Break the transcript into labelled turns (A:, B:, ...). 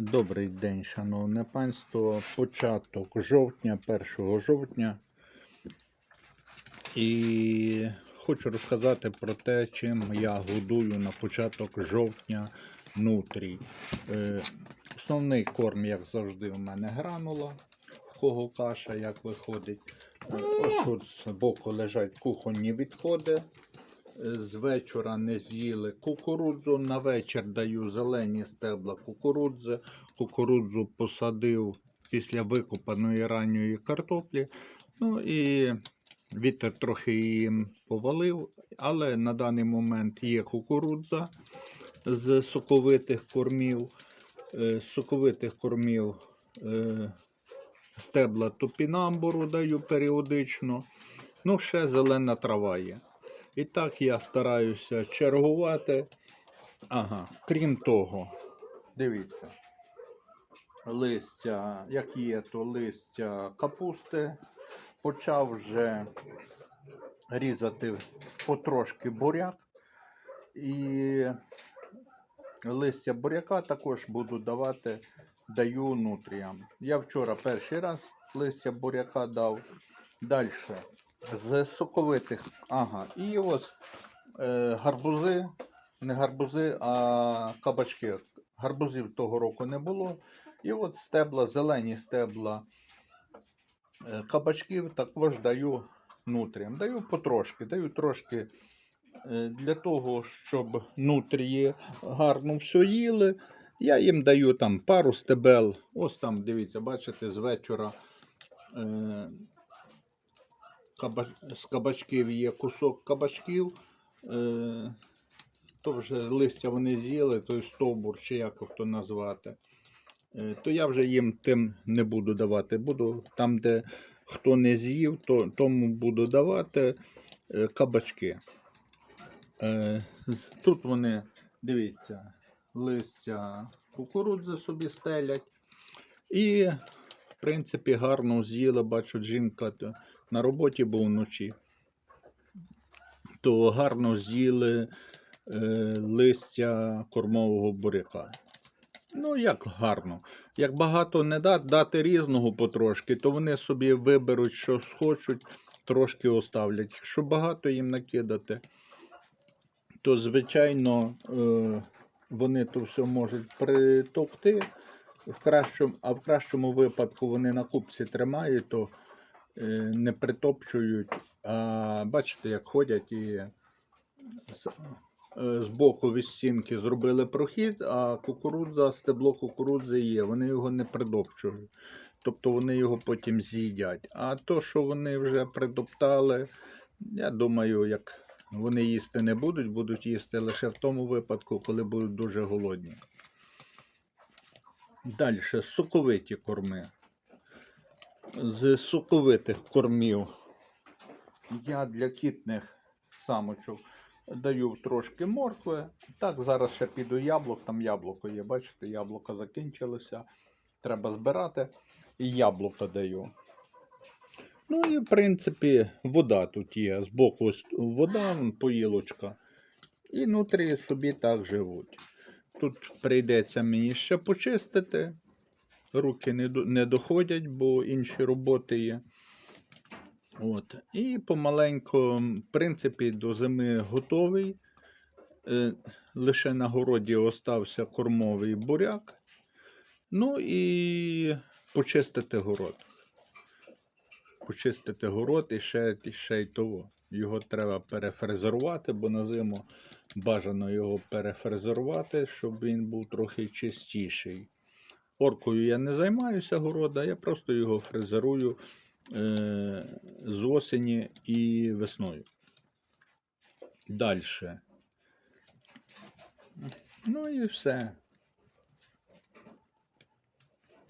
A: Добрий день, шановне панство. Початок жовтня, 1 жовтня. І хочу розказати про те, чим я годую на початок жовтня нутрій. Е, Основний корм, як завжди, у мене гранула, в кого каша, як виходить. Е, Ось тут з боку лежать кухонні відходи. З вечора не з'їли кукурудзу. На вечір даю зелені стебла кукурудзи. Кукурудзу посадив після викопаної ранньої картоплі. Ну і вітер трохи її повалив, але на даний момент є кукурудза з соковитих кормів. Е, З соковитих кормів е, стебла топінамбуру даю періодично. Ну, ще зелена трава є. І так я стараюся чергувати. Ага, крім того, дивіться, листя, як є, то листя капусти. Почав вже різати потрошки буряк. І листя буряка також буду давати, даю нутріям. Я вчора перший раз листя буряка дав. Далі з соковитих. Ага, і ось е, гарбузи, не гарбузи, а кабачки. Гарбузів того року не було. І от стебла, зелені стебла е, кабачків також даю нутріям. Даю потрошки, даю трошки е, для того, щоб нутрії гарно все їли. Я їм даю там пару стебел. Ось там, дивіться, бачите, з вечора. Каба... з кабачків є кусок кабачків, е... то вже листя вони з'їли, той стовбур, чи як хто назвати. Е... То я вже їм тим не буду давати. Буду там, де хто не з'їв, то тому буду давати е... кабачки. Е... Тут вони, дивіться, листя кукурудзи собі стелять. І, принципі, гарно з'їла, бачу, жінка на роботі був вночі, то гарно з'їли е, листя кормового буряка. Ну, як гарно. Як багато не дати, дати різного потрошки, то вони собі виберуть, що схочуть, трошки оставлять. Якщо багато їм накидати, то, звичайно, е, вони то все можуть притовкти. В кращому, а в кращому випадку вони на купці тримають, то е, не притопчують, а бачите, як ходять і з, е, з боку від стінки зробили прохід, а кукурудза, стебло кукурудзи є, вони його не притопчують. Тобто вони його потім з'їдять. А то, що вони вже притоптали, я думаю, як вони їсти не будуть, будуть їсти лише в тому випадку, коли будуть дуже голодні. Далі соковиті корми. З соковитих кормів я для кітних самочок даю трошки моркви. Так, зараз ще піду яблук, там яблуко є, бачите, яблука закінчилося. Треба збирати. І яблука даю. Ну і в принципі вода тут є. Збоку вода, поїлочка. І внутрі собі так живуть. Тут прийдеться мені ще почистити. Руки не, до- не доходять, бо інші роботи є. От. І помаленьку, в принципі, до зими готовий. Е, лише на городі остався кормовий буряк. Ну і почистити город. Почистити город і ще, і ще й того. Його треба перефрезерувати, бо на зиму бажано його перефрезерувати, щоб він був трохи чистіший. Оркою я не займаюся города, я просто його фрезерую е, з осені і весною. Далі. Ну і все.